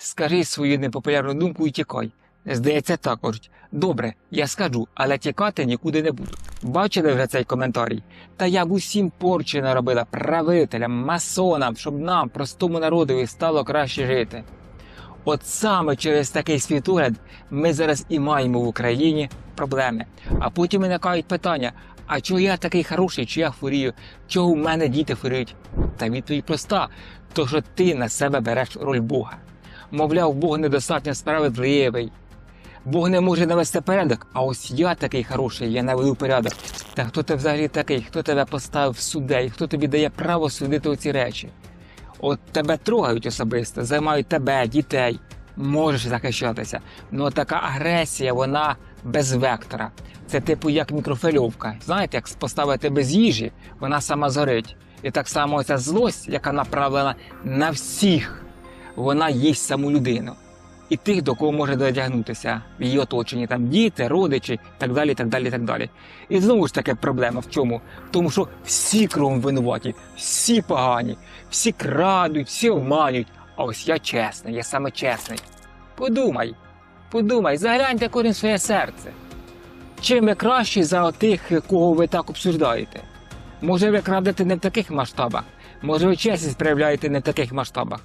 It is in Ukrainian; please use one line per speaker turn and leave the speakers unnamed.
Скажи свою непопулярну думку і тікай. Здається, так кажуть. Добре, я скажу, але тікати нікуди не буду. Бачили вже цей коментарій? Та я б усім порчі наробила правителям, масонам, щоб нам, простому народові, стало краще жити. От саме через такий світогляд ми зараз і маємо в Україні проблеми. А потім виникають питання: а чого я такий хороший, чи я хворію, чого в мене діти хворіють? Та відповідь проста: то що ти на себе береш роль Бога. Мовляв, Бог недостатньо справедливий. Бог не може навести порядок, а ось я такий хороший, я наведу порядок. Та хто ти взагалі такий? Хто тебе поставив суддей? Хто тобі дає право судити оці речі? От тебе трогають особисто, займають тебе, дітей. Можеш захищатися. Ну така агресія, вона без вектора. Це типу як мікрофильовка. Знаєте, як поставити без їжі, вона сама згорить. І так само ця злость, яка направлена на всіх, вона їсть саму людину. І тих, до кого може дотягнутися в її оточенні, там діти, родичі, так далі, так далі, так далі. І знову ж таки проблема в чому? Тому, що всі кругом винуваті, всі погані, всі крадуть, всі обманюють. А ось я чесний, я саме чесний. Подумай, подумай, загляньте кожен своє серце. Чим ви кращі за тих, кого ви так обсуждаєте? Може, ви крадете не в таких масштабах, може, ви чесність проявляєте не в таких масштабах.